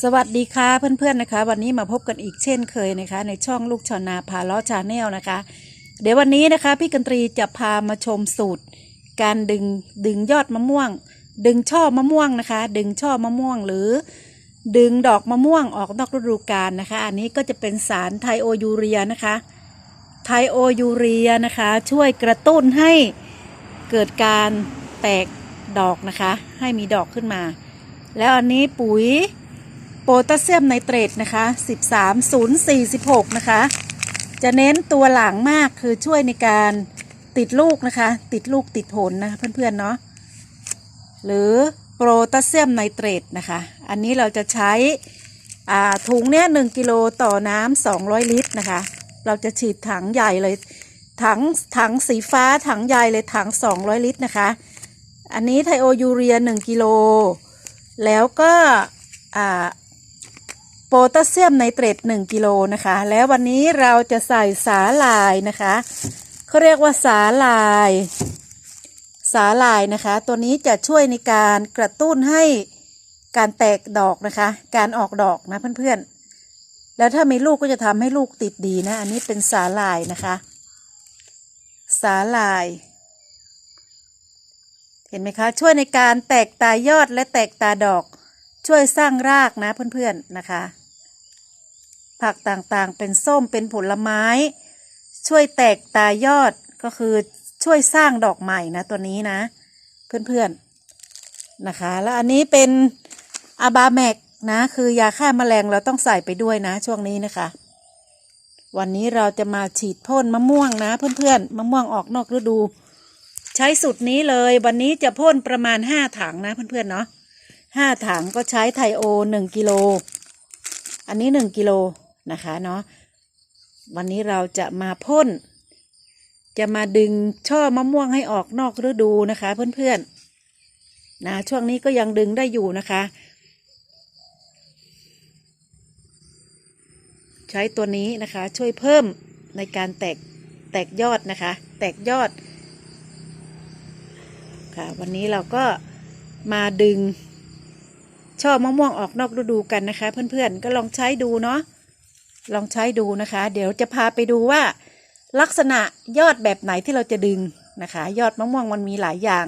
สวัสดีค่ะเพื่อนๆนะคะ วันนี้มาพบกันอีกเช่นเคยนะคะ ในช่องลูกชาวนาพาล้อชาแนลนะคะ เดี๋ยววันนี้นะคะ พี่กันตรีจะพามาชมสูตร การดึงดึงยอดมะม่วง ดึงช่อมะม่วงนะคะ ดึงช่อมะม่วงหรือ ดึงดอกมะม่วงออกนอกฤดูกาลนะคะ อันนี้ก็จะเป็นสารไทโอยูเรียนะคะไทโอยูเรียนะคะ ช่วยกระตุ้นให้เกิดการแตกดอกนะคะ ให้มีดอกขึ้นมา แล้วอันนี้ปุ๋ย โพแทสเซียมไนเตรตนะคะ 13046 นะคะ จะเน้นตัวหลังมากคือช่วยในการติดลูกนะคะ ติดลูกติดผลนะะเพื่อนๆเนาะหรือโพแทสเซียมไนเตรตนะคะ อันนี้เราจะใช้ถุงเนี้ย1กิโลต่อน้ำ200ลิตรนะคะ เราจะฉีดถังใหญ่เลย ถังถังสีฟ้าถังใหญ่เลยถัง200ลิตรนะคะ อันนี้ไทโอยูเรีย1กิโลแล้วก็อ โพแทสเซียมไนเตรต1กิโลนะคะ แล้ววันนี้เราจะใส่สาลายนะคะเขาเรียกว่าสาลาย สาลายนะคะ ตัวนี้จะช่วยในการกระตุ้นให้การแตกดอกนะคะ การออกดอกนะเพื่อนๆ แล้วถ้ามีลูกก็จะทำให้ลูกติดดีนะ อันนี้เป็นสาลายนะคะ สาลาย เห็นไหมคะ ช่วยในการแตกตายอดและแตกตาดอกช่วยสร้างรากนะเพื่อนๆนะคะ ผักต่างๆ เป็นส้มเป็นผลไม้ ช่วยแตกตายอดก็คือช่วยสร้างดอกใหม่นะตัวนี้นะ เพื่อนๆนะคะ แล้วอันนี้เป็นอาบาแมกนะ คือยาฆ่าแมลงเราต้องใส่ไปด้วยนะ ช่วงนี้นะคะ วันนี้เราจะมาฉีดพ่นมะม่วงนะ เพื่อนๆมะม่วงออกนอกฤดู ใช้สูตรนี้เลยวันนี้จะพ่นประมาณห้าถังนะเพื่อนๆเนาะห้าถังก็ใช้ไทโอหนึ่งกิโล อันนี้หนึ่งกิโล นะคะเนาะวันนี้เราจะมาพ่น จะมาดึงช่อมะม่วงให้ออกนอกฤดูนะคะ เพื่อนๆนะช่วงนี้ก็ยังดึงได้อยู่นะคะ ใช้ตัวนี้นะคะช่วยเพิ่มในการแตกแตกยอดนะคะ แตกยอดค่ะวันนี้เราก็มาดึงช่อมะม่วงออกนอกฤดูกันนะคะ เพื่อนๆก็ลองใช้ดูเนาะ ลองใช้ดูนะคะ เดี๋ยวจะพาไปดูว่า ลักษณะยอดแบบไหนที่เราจะดึงนะคะ ยอดมะม่วงมันมีหลายอย่าง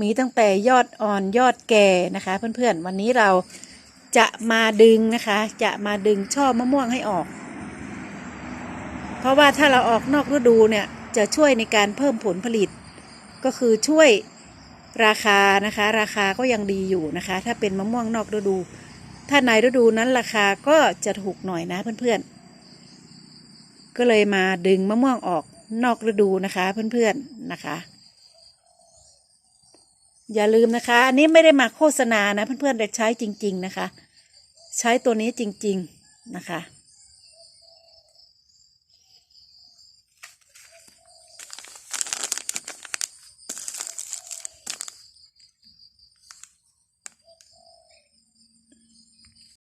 มีตั้งแต่ยอดอ่อนยอดแก่นะคะ เพื่อนๆวันนี้เราจะมาดึงนะคะ จะมาดึงช่อมะม่วงให้ออก เพราะว่าถ้าเราออกนอกฤดูเนี่ยจะช่วยในการเพิ่มผลผลิต ก็คือช่วยราคานะคะ ราคาก็ยังดีอยู่นะคะ ถ้าเป็นมะม่วงนอกฤดู ถ้าในฤดูนั้นราคาก็จะถูกหน่อยนะเพื่อนๆ ก็เลยมาดึงมะม่วงออกนอกฤดูนะคะเพื่อนๆนะคะ อย่าลืมนะคะ อันนี้ไม่ได้มาโฆษณานะเพื่อนๆแต่ใช้จริง ๆนะคะ ใช้ตัวนี้จริง ๆนะคะ